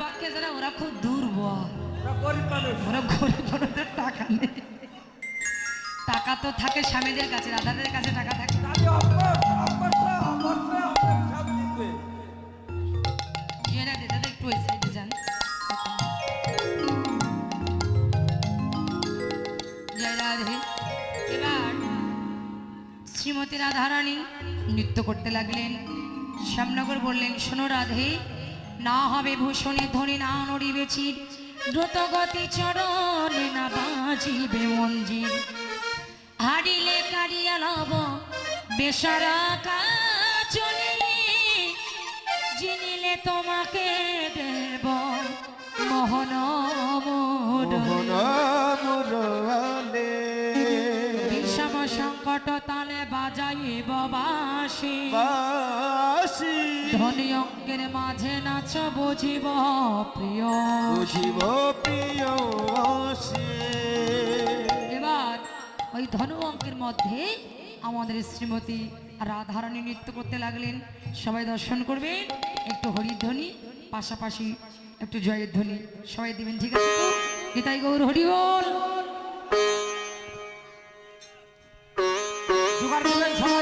পক্ষে যারা ওরা খুব দুর্বল। ওরা গরিব মানুষদের টাকা নেই। টাকা তো থাকে স্বামীদের কাছে দাদাদের কাছে টাকা থাকে। জয় রাধে। এবার শ্রীমতী রাধারানী নৃত্য করতে লাগলেন। শ্যামনগর বললেন শোনো রাধে না হবে ভূষণে ধরে না নড়িবে চির। দ্রুত গতি চরণে না বাজিবে মঞ্জির। হারিলে কারিয়া লব, বেসারা কাচলি জিনিলে তোমাকে দেব, মোহন মোহন সংকট তালে বাজাইব বাসি বাসি ধনী অঙ্কের মাঝে নাচ বুঝিব প্রিয়। বুঝিব প্রিয় এবার ওই ধনু অঙ্কের মধ্যে আমাদের শ্রীমতী রাধারণী নৃত্য করতে লাগলেন। সবাই দর্শন করবেন একটু হরিধ্বনি পাশাপাশি একটু জয়ের ধ্বনি। সবাই দিবেন ঠিক আছে তো? Nitai Gour Hari party, let's go.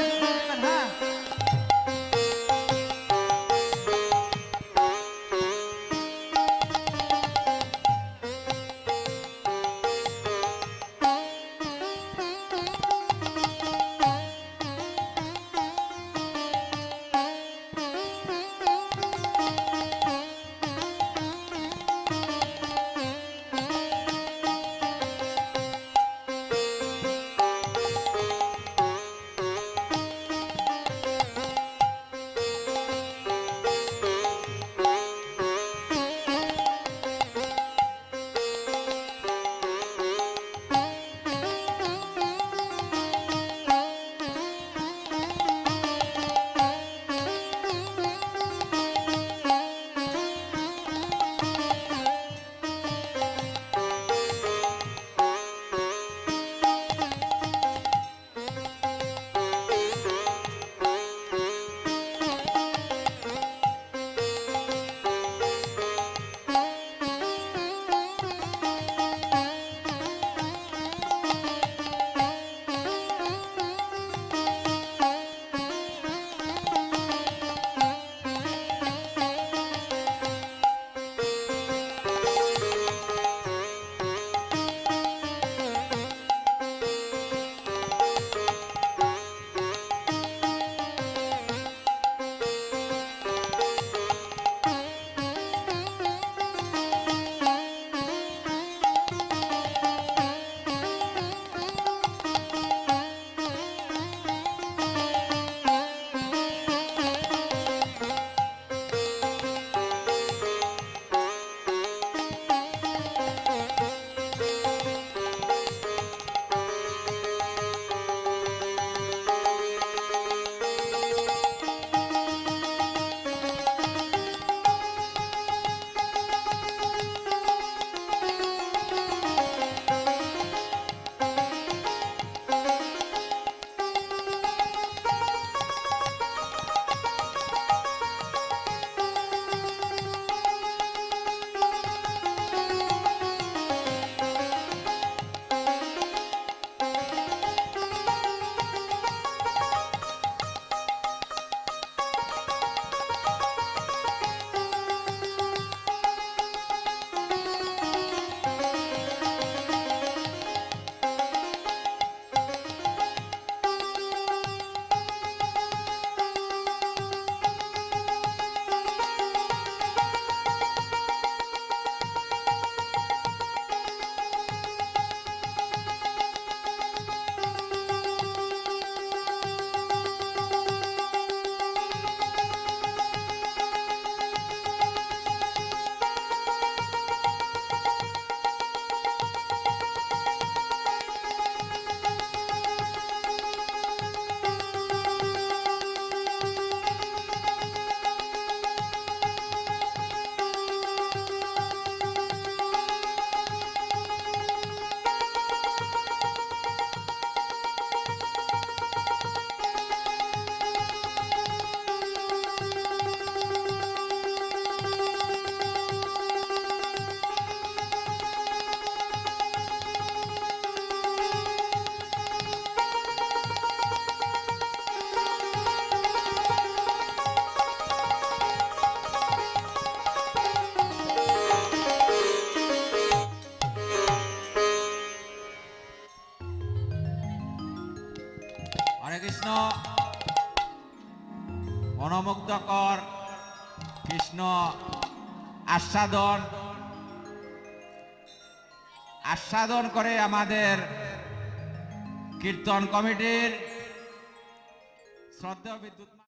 Krishna. মনোমুগ্ধকর কৃষ্ণ আস্বাদন। আস্বাদন করে আমাদের কীর্তন কমিটির শ্রদ্ধা বিদ্যুৎ